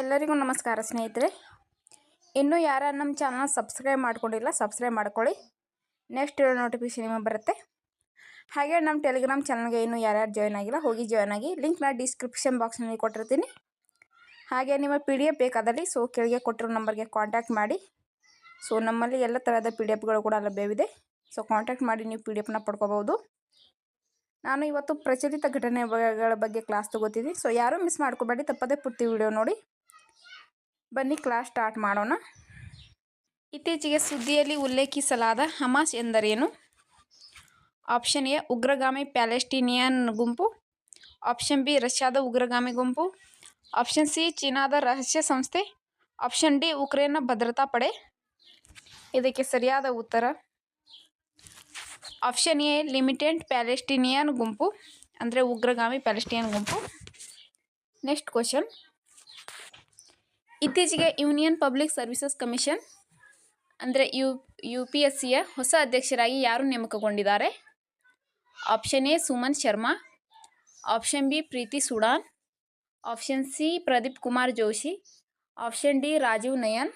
ಎಲ್ಲರಿಗೂ ನಮಸ್ಕಾರ ಸ್ನೇಹಿತರೆ. ಇನ್ನೂ ಯಾರು ನಮ್ಮ ಚಾನಲ್ ಸಬ್ಸ್ಕ್ರೈಬ್ ಮಾಡ್ಕೊಂಡಿಲ್ಲ ಸಬ್ಸ್ಕ್ರೈಬ್ ಮಾಡ್ಕೊಳ್ಳಿ. ನೆಕ್ಸ್ಟ್ ಇರೋ ನೋಟಿಫಿಕೇಶನ್ ನಿಮಗೆ ಬರುತ್ತೆ. ಹಾಗೆ ನಮ್ಮ ಟೆಲಿಗ್ರಾಮ್ ಚಾನಲ್ಗೆ ಇನ್ನೂ ಯಾರ್ಯಾರು ಜಾಯ್ನ್ ಆಗಿಲ್ಲ, ಹೋಗಿ ಜಾಯ್ನ್ ಆಗಿ. ಲಿಂಕ್ನ ಡಿಸ್ಕ್ರಿಪ್ಷನ್ ಬಾಕ್ಸ್ನಲ್ಲಿ ಕೊಟ್ಟಿರ್ತೀನಿ. ಹಾಗೆ ನಿಮ್ಮ ಪಿ ಡಿ ಎಫ್ ಬೇಕಾದಲ್ಲಿ ಸೊ ಕೆಳಗೆ ಕೊಟ್ಟಿರೋ ನಂಬರ್ಗೆ ಕಾಂಟ್ಯಾಕ್ಟ್ ಮಾಡಿ. ಸೊ ನಮ್ಮಲ್ಲಿ ಎಲ್ಲ ಥರದ ಪಿ ಡಿ ಎಫ್ಗಳು ಕೂಡ ಲಭ್ಯವಿದೆ. ಸೊ ಕಾಂಟ್ಯಾಕ್ಟ್ ಮಾಡಿ, ನೀವು ಪಿ ಡಿ ಎಫ್ನ ಪಡ್ಕೋಬೋದು ನಾನು ಇವತ್ತು ಪ್ರಚಲಿತ ಘಟನೆಗಳ ಬಗ್ಗೆ ಕ್ಲಾಸ್ ತಗೋತೀನಿ ಸೊ ಯಾರೂ ಮಿಸ್ ಮಾಡ್ಕೋಬೇಡಿ, ತಪ್ಪದೇ ಪೂರ್ತಿ ವಿಡಿಯೋ ನೋಡಿ. ಬನ್ನಿ ಕ್ಲಾಸ್ ಸ್ಟಾರ್ಟ್ ಮಾಡೋಣ. ಇತ್ತೀಚೆಗೆ ಸುದ್ದಿಯಲ್ಲಿ ಉಲ್ಲೇಖಿಸಲಾದ ಹಮಾಸ್ ಎಂದರೇನು? ಆಪ್ಷನ್ ಎ, ಉಗ್ರಗಾಮಿ ಪ್ಯಾಲೆಸ್ಟೀನಿಯನ್ ಗುಂಪು. ಆಪ್ಷನ್ ಬಿ, ರಷ್ಯಾದ ಉಗ್ರಗಾಮಿ ಗುಂಪು. ಆಪ್ಷನ್ ಸಿ, ಚೀನಾದ ರಹಸ್ಯ ಸಂಸ್ಥೆ. ಆಪ್ಷನ್ ಡಿ, ಉಕ್ರೇನ್ನ ಭದ್ರತಾ ಪಡೆ. ಇದಕ್ಕೆ ಸರಿಯಾದ ಉತ್ತರ. ಆಪ್ಷನ್ ಎ ಲಿಮಿಟೆಡ್ ಪ್ಯಾಲೆಸ್ಟೀನಿಯನ್ ಗುಂಪು. ಅಂದರೆ ಉಗ್ರಗಾಮಿ ಪ್ಯಾಲೆಸ್ಟೀನಿಯನ್ ಗುಂಪು. ನೆಕ್ಸ್ಟ್ ಕ್ವಶನ್ ಇತ್ತೀಚೆಗೆ ಯೂನಿಯನ್ ಪಬ್ಲಿಕ್ ಸರ್ವಿಸಸ್ ಕಮಿಷನ್, ಅಂದರೆ ಯು ಯು ಪಿ ಎಸ್ ಸಿಯ ಹೊಸ ಅಧ್ಯಕ್ಷರಾಗಿ ಯಾರು ನೇಮಕಗೊಂಡಿದ್ದಾರೆ? Option A, Suman Sharma. Option B, Preeti Sudan. Option C, Pradeep Kumar Joshi. Option D, Rajiv Nayan.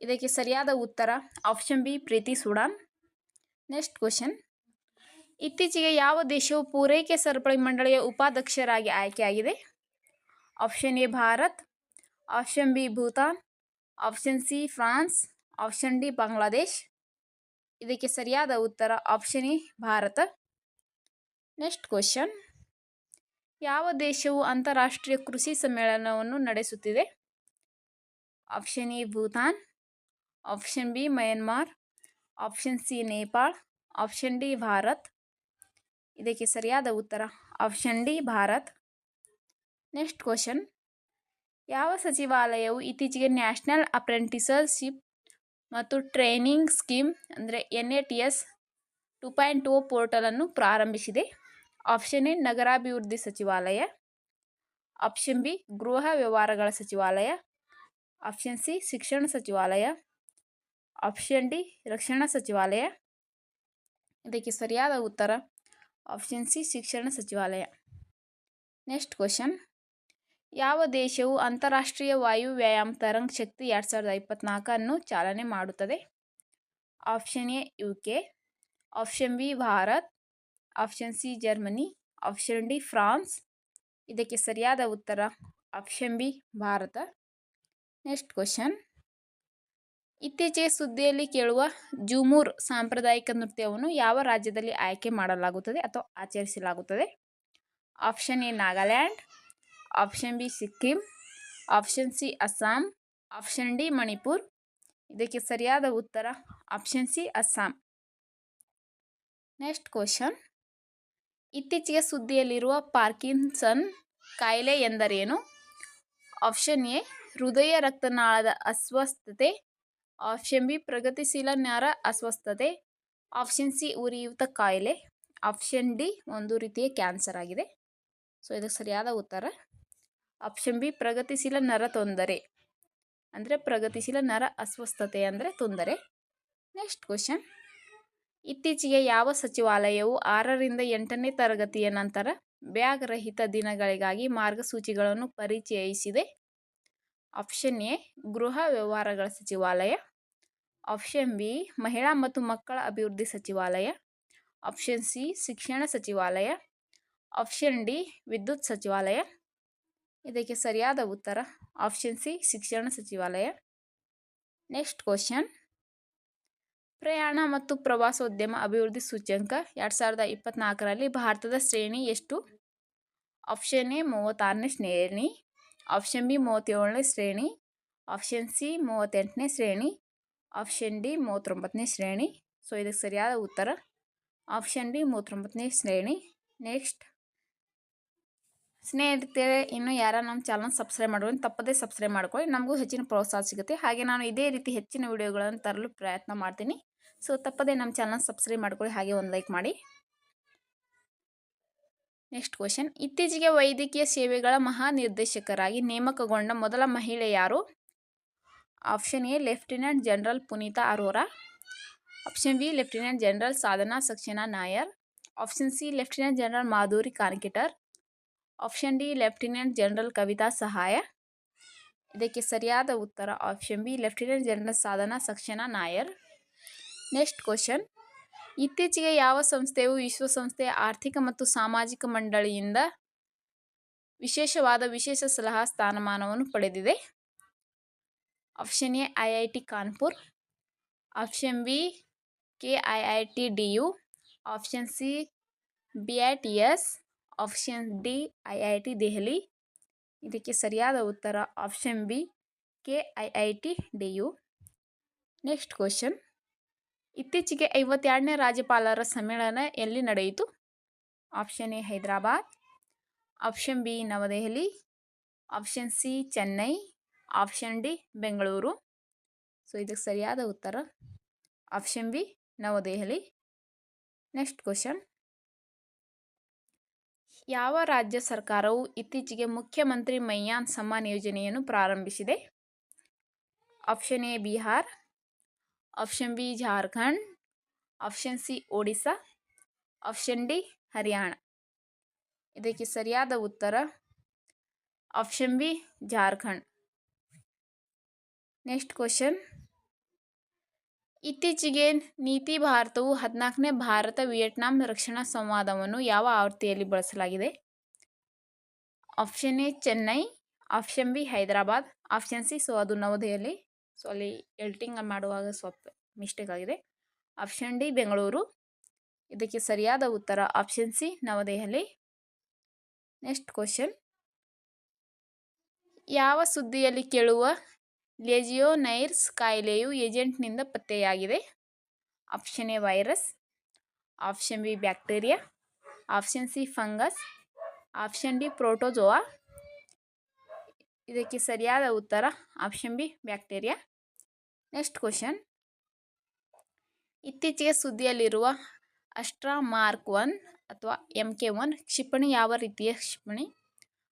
ಇದಕ್ಕೆ ಸರಿಯಾದ ಉತ್ತರ option B, Preeti Sudan. Next question. ಇತ್ತೀಚೆಗೆ ಯಾವ ದೇಶವು ಪೂರೈಕೆ ಸರಪಳಿ ಮಂಡಳಿಯ ಉಪಾಧ್ಯಕ್ಷರಾಗಿ ಆಯ್ಕೆಯಾಗಿದೆ? Option A, Bharat. Option B Bhutan option C France option D Bangladesh ಇದಕ್ಕೆ ಸರಿಯಾದ ಉತ್ತರ option E Bharata. Next question ಯಾವ ದೇಶವು ಅಂತಾರಾಷ್ಟ್ರೀಯ ಕೃಷಿ ಸಮ್ಮೇಳನವನ್ನು ನಡೆಸುತ್ತಿದೆ? Option E Bhutan option B Myanmar option C Nepal option D Bharat ಇದಕ್ಕೆ ಸರಿಯಾದ ಉತ್ತರ option D Bharat. Next question ಯಾವ ಸಚಿವಾಲಯವು ಇತ್ತೀಚೆಗೆ ನ್ಯಾಷನಲ್ ಅಪ್ರೆಂಟಿಸರ್ಶಿಪ್ ಮತ್ತು ಟ್ರೈನಿಂಗ್ ಸ್ಕೀಮ್ ಅಂದರೆ N A T S two point two ಪೋರ್ಟಲನ್ನು ಪ್ರಾರಂಭಿಸಿದೆ. ಆಪ್ಷನ್ ಎ, ನಗರಾಭಿವೃದ್ಧಿ ಸಚಿವಾಲಯ. ಆಪ್ಷನ್ ಬಿ, ಗೃಹ ವ್ಯವಹಾರಗಳ ಸಚಿವಾಲಯ. ಆಪ್ಷನ್ ಸಿ, ಶಿಕ್ಷಣ ಸಚಿವಾಲಯ. ಆಪ್ಷನ್ ಡಿ, ರಕ್ಷಣಾ ಸಚಿವಾಲಯ. ಇದಕ್ಕೆ ಸರಿಯಾದ ಉತ್ತರ ಆಪ್ಷನ್ ಸಿ, ಶಿಕ್ಷಣ ಸಚಿವಾಲಯ. Next question. ಯಾವ ದೇಶವು ಅಂತಾರಾಷ್ಟ್ರೀಯ ವಾಯು ವ್ಯಾಯಾಮ ತರಂಗ್ ಶಕ್ತಿ ಎರಡು ಸಾವಿರದ ಇಪ್ಪತ್ನಾಲ್ಕನ್ನು ಚಾಲನೆ ಮಾಡುತ್ತದೆ? Option A U K option B, Bharat. Option C, Germany. Option D, France. ಇದಕ್ಕೆ ಸರಿಯಾದ ಉತ್ತರ option B, Bharata. Next question. ಇತ್ತೀಚೆಗೆ ಸುದ್ದಿಯಲ್ಲಿ ಕೇಳುವ ಜುಮೂರ್ ಸಾಂಪ್ರದಾಯಿಕ ನೃತ್ಯವನ್ನು ಯಾವ ರಾಜ್ಯದಲ್ಲಿ ಆಯ್ಕೆ ಮಾಡಲಾಗುತ್ತದೆ ಅಥವಾ ಆಚರಿಸಲಾಗುತ್ತದೆ? Option A, Nagaland. Option B Sikkim option C Assam option D Manipur ಇದಕ್ಕೆ ಸರಿಯಾದ ಉತ್ತರ option C Assam next question ಇತ್ತೀಚೆಗೆ ಸುದ್ದಿಯಲ್ಲಿರುವ ಪಾರ್ಕಿನ್ಸನ್ ಕಾಯಿಲೆ ಎಂದರೇನು? ಆಪ್ಷನ್ ಎ ಹೃದಯ ರಕ್ತನಾಳದ ಅಸ್ವಸ್ಥತೆ. ಆಪ್ಷನ್ ಬಿ ಪ್ರಗತಿಶೀಲ ನರ ಅಸ್ವಸ್ಥತೆ. ಆಪ್ಷನ್ ಸಿ ಉರಿಯೂತ ಕಾಯಿಲೆ. ಆಪ್ಷನ್ ಡಿ ಒಂದು ರೀತಿಯ ಕ್ಯಾನ್ಸರ್ ಆಗಿದೆ. ಸೊ ಇದಕ್ಕೆ ಸರಿಯಾದ ಉತ್ತರ. ಆಪ್ಷನ್ ಬಿ, ಪ್ರಗತಿಶೀಲ ನರ ತೊಂದರೆ. ಅಂದರೆ ಪ್ರಗತಿಶೀಲ ನರ ಅಸ್ವಸ್ಥತೆ ಅಂದರೆ ತೊಂದರೆ. Next question. ಇತ್ತೀಚೆಗೆ ಯಾವ ಸಚಿವಾಲಯವು ಆರರಿಂದ ಎಂಟನೇ ತರಗತಿಯ ನಂತರ ಬ್ಯಾಗ್ ರಹಿತ ದಿನಗಳಿಗಾಗಿ ಮಾರ್ಗಸೂಚಿಗಳನ್ನು ಪರಿಚಯಿಸಿದೆ? ಆಪ್ಷನ್ ಎ, ಗೃಹ ವ್ಯವಹಾರಗಳ ಸಚಿವಾಲಯ. ಆಪ್ಷನ್ ಬಿ, ಮಹಿಳಾ ಮತ್ತು ಮಕ್ಕಳ ಅಭಿವೃದ್ಧಿ ಸಚಿವಾಲಯ. ಆಪ್ಷನ್ ಸಿ, ಶಿಕ್ಷಣ ಸಚಿವಾಲಯ. ಆಪ್ಷನ್ ಡಿ, ವಿದ್ಯುತ್ ಸಚಿವಾಲಯ. ಇದಕ್ಕೆ ಸರಿಯಾದ ಉತ್ತರ ಆಪ್ಷನ್ ಸಿ ಶಿಕ್ಷಣ ಸಚಿವಾಲಯ. ನೆಕ್ಸ್ಟ್ ಕ್ವಶನ್ ಪ್ರಯಾಣ ಮತ್ತು ಪ್ರವಾಸೋದ್ಯಮ ಅಭಿವೃದ್ಧಿ ಸೂಚ್ಯಂಕ ಎರಡು ಸಾವಿರದ ಇಪ್ಪತ್ತ್ನಾಲ್ಕರಲ್ಲಿ ಭಾರತದ ಶ್ರೇಣಿ ಎಷ್ಟು? ಆಪ್ಷನ್ ಎ ಮೂವತ್ತಾರನೇ ಶ್ರೇಣಿ. ಆಪ್ಷನ್ ಬಿ ಮೂವತ್ತೇಳನೇ ಶ್ರೇಣಿ. ಆಪ್ಷನ್ ಸಿ ಮೂವತ್ತೆಂಟನೇ ಶ್ರೇಣಿ. ಆಪ್ಷನ್ ಡಿ ಮೂವತ್ತೊಂಬತ್ತನೇ ಶ್ರೇಣಿ. ಸೊ ಇದಕ್ಕೆ ಸರಿಯಾದ ಉತ್ತರ. ಆಪ್ಷನ್ ಡಿ ಮೂವತ್ತೊಂಬತ್ತನೇ ಶ್ರೇಣಿ. ನೆಕ್ಸ್ಟ್ ಸ್ನೇಹಿತರೆ, ಇನ್ನು ಯಾರ ನಮ್ಮ ಚಾನಲ್ ಸಬ್ಸ್ಕ್ರೈಬ್ ಮಾಡ್ಕೊಂಡು ತಪ್ಪದೇ ಸಬ್ಸ್ಕ್ರೈಬ್ ಮಾಡ್ಕೊಳ್ಳಿ. ನಮಗೂ ಹೆಚ್ಚಿನ ಪ್ರೋತ್ಸಾಹ ಸಿಗುತ್ತೆ. ಹಾಗೆ ನಾನು ಇದೇ ರೀತಿ ಹೆಚ್ಚಿನ ವಿಡಿಯೋಗಳನ್ನು ತರಲು ಪ್ರಯತ್ನ ಮಾಡ್ತೀನಿ. ಸೊ ತಪ್ಪದೇ ನಮ್ಮ ಚಾನಲ್ ಸಬ್ಸ್ಕ್ರೈಬ್ ಮಾಡ್ಕೊಳ್ಳಿ. ಹಾಗೆ ಒಂದು ಲೈಕ್ ಮಾಡಿ. ನೆಕ್ಸ್ಟ್ ಕ್ವಶನ್ ಇತ್ತೀಚೆಗೆ ವೈದ್ಯಕೀಯ ಸೇವೆಗಳ ಮಹಾನಿರ್ದೇಶಕರಾಗಿ ನೇಮಕಗೊಂಡ ಮೊದಲ ಮಹಿಳೆ ಯಾರು? Option A lieutenant general Puneeta Arora option B lieutenant general Sadhana Saxena Nair option C lieutenant general Madhuri Kanitkar option D lieutenant general Kavita Sahay ಇದಕ್ಕೆ ಸರಿಯಾದ ಉತ್ತರ option B lieutenant general Sadhana Saxena Nair. Next question ಇತ್ತೀಚೆಗೆ ಯಾವ ಸಂಸ್ಥೆಯು ವಿಶ್ವಸಂಸ್ಥೆಯ ಆರ್ಥಿಕ ಮತ್ತು ಸಾಮಾಜಿಕ ಮಂಡಳಿಯಿಂದ ವಿಶೇಷವಾದ ವಿಶೇಷ ಸಲಹಾ ಸ್ಥಾನಮಾನವನ್ನು ಪಡೆದಿದೆ? Option A I I T Kanpur option B K I I T D U option C B I T S option D I I T Delhi ಇದಕ್ಕೆ ಸರಿಯಾದ ಉತ್ತರ option B K I I T D U next question ಇತ್ತೀಚೆಗೆ ಐವತ್ತೆರಡನೇ ರಾಜ್ಯಪಾಲರ ಸಮ್ಮೇಳನ ಎಲ್ಲಿ ನಡೆಯಿತು? Option A Hyderabad. Option B Navadehali. Option C Chennai. Option D Bengaluru. So ಇದಕ್ಕೆ ಸರಿಯಾದ ಉತ್ತರ. Option B Navadehali. Next question ಯಾವ ರಾಜ್ಯ ಸರ್ಕಾರವು ಇತ್ತೀಚೆಗೆ ಮುಖ್ಯಮಂತ್ರಿ ಮೈಯಾನ್ ಸಮ್ಮಾನ್ ಯೋಜನೆಯನ್ನು ಪ್ರಾರಂಭಿಸಿದೆ? Option A, Bihar. Option B, Jharkhand. Option C Odisha option D, Haryana. ಇದಕ್ಕೆ ಸರಿಯಾದ ಉತ್ತರ option B, Jharkhand. Next question. ಇತ್ತೀಚೆಗೆ ನೀತಿ ಭಾರತವು ಹದಿನಾಲ್ಕನೇ ಭಾರತ ವಿಯೆಟ್ನಾಂ ರಕ್ಷಣಾ ಸಂವಾದವನ್ನು ಯಾವ ಆವೃತ್ತಿಯಲ್ಲಿ ಬಳಸಲಾಗಿದೆ? Option A, Chennai, option B, Hyderabad, option C so ಅದು ನವದೆಹಲಿ. ಸೊ, ಅಲ್ಲಿ ಎಲ್ಟಿಂಗ್ ಮಾಡುವಾಗ ಸ್ವಲ್ಪ ಮಿಸ್ಟೇಕ್ ಆಗಿದೆ. Option D, Bengaluru. ಇದಕ್ಕೆ ಸರಿಯಾದ ಉತ್ತರ option C, Navadehali. Next question. ಯಾವ ಸುದ್ದಿಯಲ್ಲಿ ಕೇಳುವ ಲೆಜಿಯೋನೈರ್ಸ್ ಕಾಯಿಲೆಯು ಏಜೆಂಟ್ನಿಂದ ಪತ್ತೆಯಾಗಿದೆ. Option A virus, option B bacteria, option C fungus, option D protozoa. ಇದಕ್ಕೆ ಸರಿಯಾದ ಉತ್ತರ option B bacteria. Next question. ಇತ್ತೀಚೆಗೆ ಸುದ್ದಿಯಲ್ಲಿರುವ ಅಸ್ಟ್ರಾ ಮಾರ್ಕ್ ಒನ್ ಅಥವಾ ಎಂ ಕೆ ಒನ್ ಕ್ಷಿಪಣಿ ಯಾವ ರೀತಿಯ ಕ್ಷಿಪಣಿ?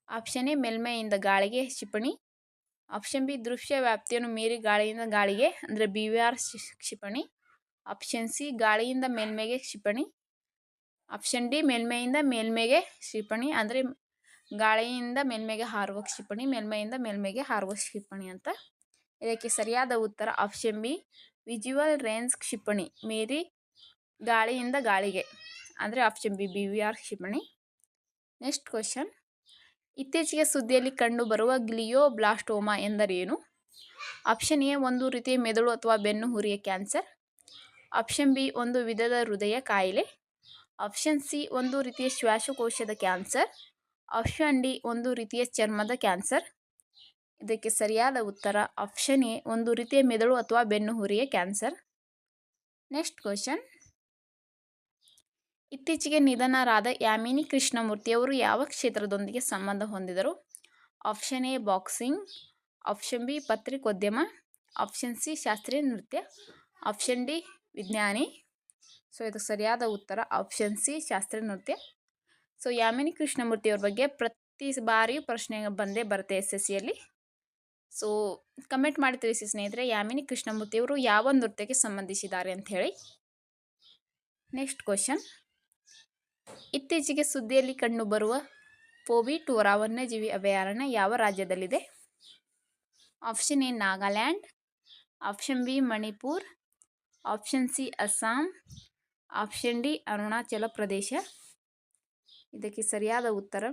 ಆಪ್ಷನ್ ಎ, ಮೇಲ್ಮೈಯಿಂದ ಗಾಳಿಗೆ ಕ್ಷಿಪಣಿ. ಆಪ್ಷನ್ ಬಿ ದೃಶ್ಯ ವ್ಯಾಪ್ತಿಯನ್ನು ಮೀರಿ ಗಾಳಿಯಿಂದ ಗಾಳಿಗೆ, ಅಂದರೆ ಬಿ ವಿ ಆರ್ ಕ್ಷಿಪಣಿ. ಆಪ್ಷನ್ ಸಿ ಗಾಳಿಯಿಂದ ಮೇಲ್ಮೆಗೆ ಕ್ಷಿಪಣಿ. ಆಪ್ಷನ್ ಡಿ ಮೇಲ್ಮೈಯಿಂದ ಮೇಲ್ಮೆಗೆ ಕ್ಷಿಪಣಿ, ಅಂದರೆ ಗಾಳಿಯಿಂದ ಮೇಲ್ಮೆಗೆ ಹಾರುವ ಕ್ಷಿಪಣಿ, ಮೇಲ್ಮೈಯಿಂದ ಮೇಲ್ಮೆಗೆ ಹಾರುವ ಕ್ಷಿಪಣಿ ಅಂತ. ಇದಕ್ಕೆ ಸರಿಯಾದ ಉತ್ತರ ಆಪ್ಷನ್ ಬಿ ವಿಜುವಲ್ ರೇಂಜ್ ಕ್ಷಿಪಣಿ, ಮೀರಿ ಗಾಳಿಯಿಂದ ಗಾಳಿಗೆ, ಅಂದರೆ option B B V R ಕ್ಷಿಪಣಿ. ನೆಕ್ಸ್ಟ್ ಕ್ವಶನ್ ಇತ್ತೀಚೆಗೆ ಸುದ್ದಿಯಲ್ಲಿ ಕಂಡುಬರುವ ಗ್ಲಿಯೋಬ್ಲಾಸ್ಟೋಮಾ ಎಂದರೇನು? ಆಪ್ಷನ್ ಎ, ಒಂದು ರೀತಿಯ ಮೆದುಳು ಅಥವಾ ಬೆನ್ನು ಹುರಿಯ ಕ್ಯಾನ್ಸರ್. ಆಪ್ಷನ್ ಬಿ, ಒಂದು ವಿಧದ ಹೃದಯ ಕಾಯಿಲೆ. ಆಪ್ಷನ್ ಸಿ, ಒಂದು ರೀತಿಯ ಶ್ವಾಸಕೋಶದ ಕ್ಯಾನ್ಸರ್. ಆಪ್ಷನ್ ಡಿ, ಒಂದು ರೀತಿಯ ಚರ್ಮದ ಕ್ಯಾನ್ಸರ್. ಇದಕ್ಕೆ ಸರಿಯಾದ ಉತ್ತರ, ಆಪ್ಷನ್ ಎ, ಒಂದು ರೀತಿಯ ಮೆದುಳು ಅಥವಾ ಬೆನ್ನು ಹುರಿಯ ಕ್ಯಾನ್ಸರ್. Next question. ಇತ್ತೀಚೆಗೆ ನಿಧನರಾದ ಯಾಮಿನಿ ಕೃಷ್ಣಮೂರ್ತಿಯವರು ಯಾವ ಕ್ಷೇತ್ರದೊಂದಿಗೆ ಸಂಬಂಧ ಹೊಂದಿದರು? Option A, boxing. Option B, ಪತ್ರಿಕೋದ್ಯಮ. ಆಪ್ಷನ್ ಸಿ, ಶಾಸ್ತ್ರೀಯ ನೃತ್ಯ. ಆಪ್ಷನ್ ಡಿ, ವಿಜ್ಞಾನಿ. ಸೊ, ಇದು ಸರಿಯಾದ ಉತ್ತರ. ಆಪ್ಷನ್ ಸಿ, ಶಾಸ್ತ್ರೀಯ ನೃತ್ಯ. ಸೊ, ಯಾಮಿನಿ ಕೃಷ್ಣಮೂರ್ತಿಯವ್ರ ಬಗ್ಗೆ ಪ್ರತಿ ಬಾರಿಯೂ ಪ್ರಶ್ನೆ ಬಂದೇ ಬರುತ್ತೆ ಎಸ್ ಎಸ್ ಸಿಯಲ್ಲಿ. ಸೊ, ಕಮೆಂಟ್ ಮಾಡಿ ತಿಳಿಸಿ ಸ್ನೇಹಿತರೆ, ಯಾಮಿನಿ ಕೃಷ್ಣಮೂರ್ತಿಯವರು ಯಾವ ನೃತ್ಯಕ್ಕೆ ಸಂಬಂಧಿಸಿದ್ದಾರೆ ಅಂತ ಹೇಳಿ. Next question. ಇತ್ತೀಚೆಗೆ ಸುದ್ದಿಯಲ್ಲಿ ಕಂಡುಬರುವ ಪೋಬಿಟೋರಾ ವನ್ಯಜೀವಿ ಅಭಯಾರಣ್ಯ ಯಾವ ರಾಜ್ಯದಲ್ಲಿದೆ? Option A Nagaland, option B Manipur, option C Assam, option D Arunachal Pradesh. ಇದಕ್ಕೆ ಸರಿಯಾದ ಉತ್ತರ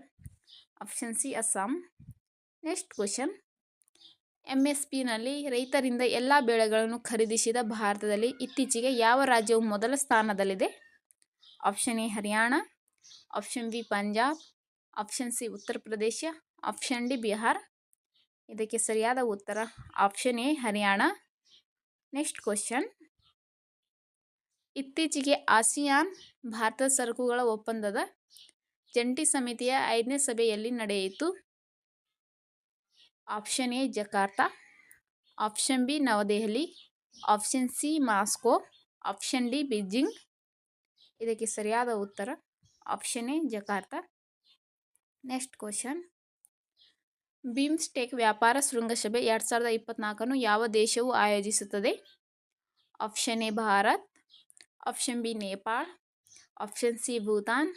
option C Assam. Next question. M S ಪಿನಲ್ಲಿ ರೈತರಿಂದ ಎಲ್ಲ ಬೆಳೆಗಳನ್ನು ಖರೀದಿಸಿದ ಭಾರತದಲ್ಲಿ ಇತ್ತೀಚೆಗೆ ಯಾವ ರಾಜ್ಯವು ಮೊದಲ ಸ್ಥಾನದಲ್ಲಿದೆ? Option A Haryana option B Punjab option C Uttar Pradesh option D Bihar ಇದಕ್ಕೆ ಸರಿಯಾದ ಉತ್ತರ option A Haryana next question ಇತ್ತೀಚೆಗೆ ಆಸಿಯಾನ್ ಭಾರತ ಸರಕುಗಳ ಒಪ್ಪಂದದ ಜಂಟಿ ಸಮಿತಿಯ ಐದನೇ ಸಭೆಯಲ್ಲಿ ನಡೆಯಿತು. Option A Jakarta option B Navadehali option C Moscow option D Beijing ಇದಕ್ಕೆ ಸರಿಯಾದ ಉತ್ತರ option A Jakarta. Next question BIMSTEC ವ್ಯಾಪಾರ ಶೃಂಗಸಭೆ ಎರಡು ಸಾವಿರದ ಇಪ್ಪತ್ನಾಲ್ಕನ್ನು ಯಾವ ದೇಶವು ಆಯೋಜಿಸುತ್ತದೆ? Option A Bharat. Option B Nepal. Option C Bhutan.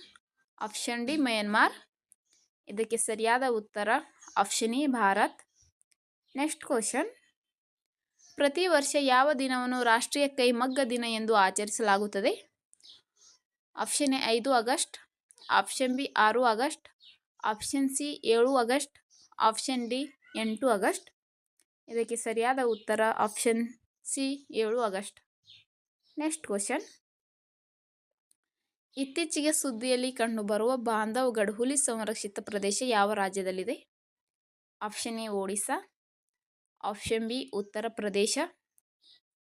Option D Myanmar ಇದಕ್ಕೆ ಸರಿಯಾದ ಉತ್ತರ option A Bharat. Next question ಪ್ರತಿ ವರ್ಷ ಯಾವ ದಿನವನ್ನು ರಾಷ್ಟ್ರೀಯ ಕೈಮಗ್ಗ ದಿನ ಎಂದು ಆಚರಿಸಲಾಗುತ್ತದೆ? ಆಪ್ಷನ್ ಎ ಐದು ಆಗಸ್ಟ್ ಆಪ್ಷನ್ ಬಿ ಆರು ಆಗಸ್ಟ್ ಆಪ್ಷನ್ ಸಿ ಏಳು ಆಗಸ್ಟ್ ಆಪ್ಷನ್ ಡಿ ಎಂಟು ಆಗಸ್ಟ್. ಇದಕ್ಕೆ ಸರಿಯಾದ ಉತ್ತರ ಆಪ್ಷನ್ ಸಿ ಏಳು ಆಗಸ್ಟ್. ನೆಕ್ಸ್ಟ್ ಕ್ವಶನ್ ಇತ್ತೀಚೆಗೆ ಸುದ್ದಿಯಲ್ಲಿ ಕಂಡುಬರುವ ಬಾಂಧವ್ ಹುಲಿ ಸಂರಕ್ಷಿತ ಪ್ರದೇಶ ಯಾವ ರಾಜ್ಯದಲ್ಲಿದೆ? Option A Odisha option B Uttar Pradesh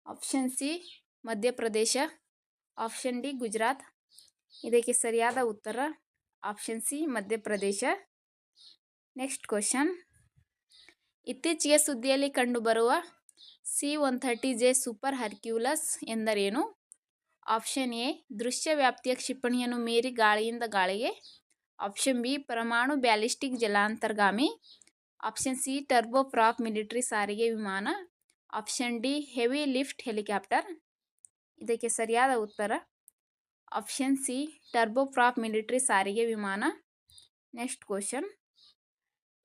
option C Madhya Pradesh option D Gujarat ಇದಕ್ಕೆ ಸರಿಯಾದ ಉತ್ತರ option C Madhya Pradesh next question ಇತ್ತೀಚೆಗೆ ಸುದ್ದಿಯಲ್ಲಿ ಕಂಡುಬರುವ C one thirty J super Hercules ಎಂದರೇನು? ಆಪ್ಷನ್ ಎ ದೃಶ್ಯ ವ್ಯಾಪ್ತಿಯ ಕ್ಷಿಪಣಿಯನ್ನು ಮೀರಿ ಗಾಳಿಯಿಂದ ಗಾಳಿಗೆ. ಆಪ್ಷನ್ ಬಿ ಪರಮಾಣು ಬ್ಯಾಲಿಸ್ಟಿಕ್ ಜಲಾಂತರ್ಗಾಮಿ. Option C turbo prop military ಸಾರಿಗೆ ವಿಮಾನ. Option D heavy lift helicopter ಇದಕ್ಕೆ ಸರಿಯಾದ ಉತ್ತರ. Option C, turbo prop military ಸಾರಿಗೆ ವಿಮಾನ. Next question.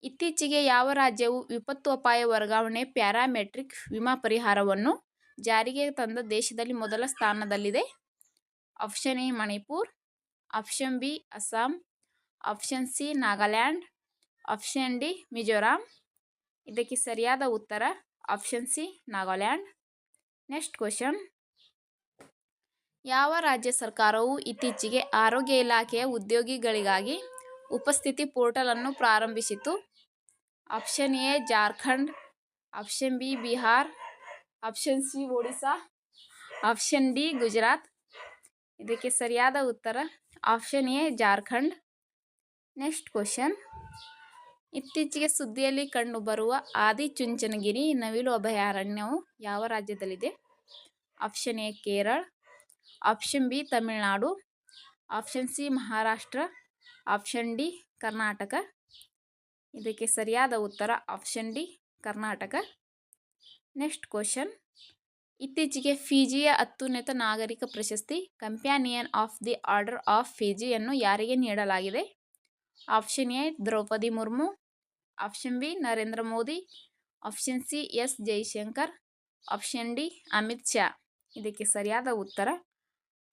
ಇತ್ತೀಚೆಗೆ ಯಾವ ರಾಜ್ಯವು ವಿಪತ್ತು ಅಪಾಯ ವರ್ಗಾವಣೆ ಪ್ಯಾರಾಮೆಟ್ರಿಕ್ ವಿಮಾ ಪರಿಹಾರವನ್ನು ಜಾರಿಗೆ ತಂದ ದೇಶದಲ್ಲಿ ಮೊದಲ ಸ್ಥಾನದಲ್ಲಿದೆ? Option A, Manipur. Option B, Assam. Option C, Nagaland. Option D, Mizoram. ಇದಕ್ಕೆ ಸರಿಯಾದ ಉತ್ತರ option C, Nagaland. Next question. ಯಾವ ರಾಜ್ಯ ಸರ್ಕಾರವು ಇತ್ತೀಚೆಗೆ ಆರೋಗ್ಯ ಇಲಾಖೆಯ ಉದ್ಯೋಗಿಗಳಿಗಾಗಿ ಉಪಸ್ಥಿತಿ ಪೋರ್ಟಲನ್ನು ಪ್ರಾರಂಭಿಸಿತು option A, Jharkhand. Option B, Bihar. Option C Odisha option D, Gujarat. ಇದಕ್ಕೆ ಸರಿಯಾದ ಉತ್ತರ option A, Jharkhand. Next question. ಇತ್ತೀಚೆಗೆ ಸುದ್ದಿಯಲ್ಲಿ ಕಂಡುಬರುವ ಆದಿಚುಂಚನಗಿರಿ ನವಿಲು ಅಭಯಾರಣ್ಯವು ಯಾವ ರಾಜ್ಯದಲ್ಲಿದೆ? Option A, Kerala. Option B Tamil Nadu option C Maharashtra option D Karnataka ಇದಕ್ಕೆ ಸರಿಯಾದ ಉತ್ತರ option D Karnataka next question ಇತ್ತೀಚೆಗೆ ಫಿಜಿಯ ಅತ್ಯುನ್ನತ ನಾಗರಿಕ ಪ್ರಶಸ್ತಿ companion of the order of ಫಿಜಿಯನ್ನು ಯಾರಿಗೆ ನೀಡಲಾಗಿದೆ? Option A Draupadi Murmu option B Narendra Modi option C S Jaishankar option D Amit Shah ಇದಕ್ಕೆ ಸರಿಯಾದ ಉತ್ತರ